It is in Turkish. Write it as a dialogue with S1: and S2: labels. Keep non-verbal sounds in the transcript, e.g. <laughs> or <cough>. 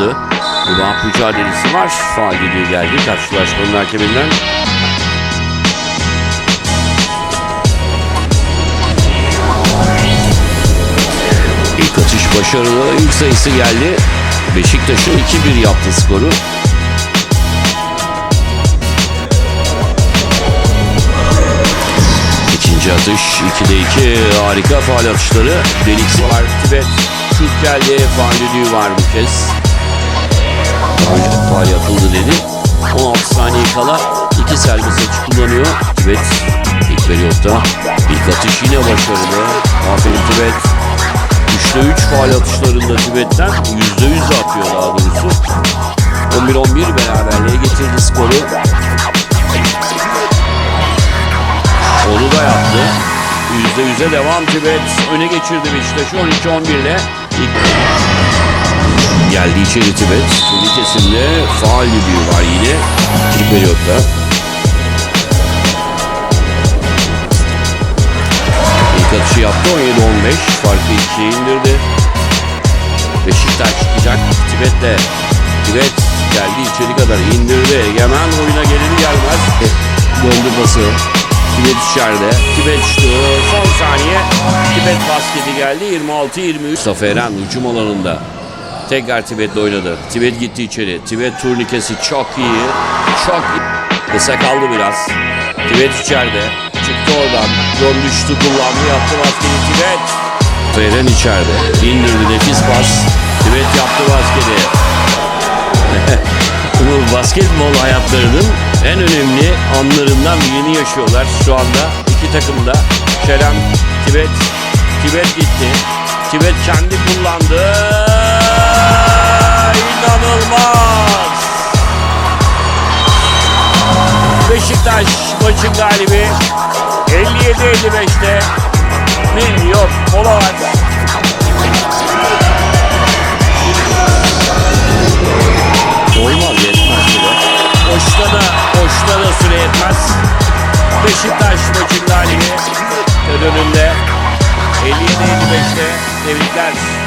S1: atmadı. Rebound mücadelesi var. Faal düdüğü geldi karşılaşmanın hakeminden. İlk atış başarılı. İlk sayısı geldi. Beşiktaş'ın 2-1 yaptı skoru. İkinci atış 2'de 2 harika faal atışları. Deliksi var. Tibet şut geldi. Faal var bu kez. Faal yapıldı dedi. 16 saniye kala iki serbest atış kullanıyor. Tibet ilk periyotta. İlk atış yine başarılı. Aferin Tibet. 3'te 3 faal atışlarında Tibet'ten %100 de atıyor daha doğrusu. 11-11 beraberliğe getirdi skoru. Onu da yaptı. %100'e devam Tibet. Öne geçirdi Beşiktaş'ı 12-11 ile. Geldi içeri Tibet. Turnikesinde faal düdüğü var yine. İlk periyotta. İlk atışı yaptı 17-15. Farkı 2'ye indirdi. Beşiktaş çıkacak. Tibet de. Tibet geldi içeri kadar indirdi. Egemen oyuna gelir gelmez. Döndü pası. Tibet içeride. Tibet şutu. Son saniye. Tibet basketi geldi. 26-23. Mustafa Eren hücum alanında. Tekrar Tibet'le oynadı. Tibet gitti içeri. Tibet turnikesi çok iyi. Çok iyi. Kısa kaldı biraz. Tibet içeride. Çıktı oradan. Dön düştü kullandı. Yaptı basketi Tibet. Eren içeride. İndirdi nefis pas. Tibet yaptı basketi. <laughs> Bu basketbol hayatlarının en önemli anlarından birini yaşıyorlar şu anda. İki takım da Kerem, Tibet, Tibet gitti. Tibet kendi kullandı. İnanılmaz. Beşiktaş maçın galibi 57-55'te mi? Yok. Mola var. Olmaz yetmez süre. Boşta da, boşta da süre yetmez. Beşiktaş maçın galibi. Önünde. 57-55'te tebrikler.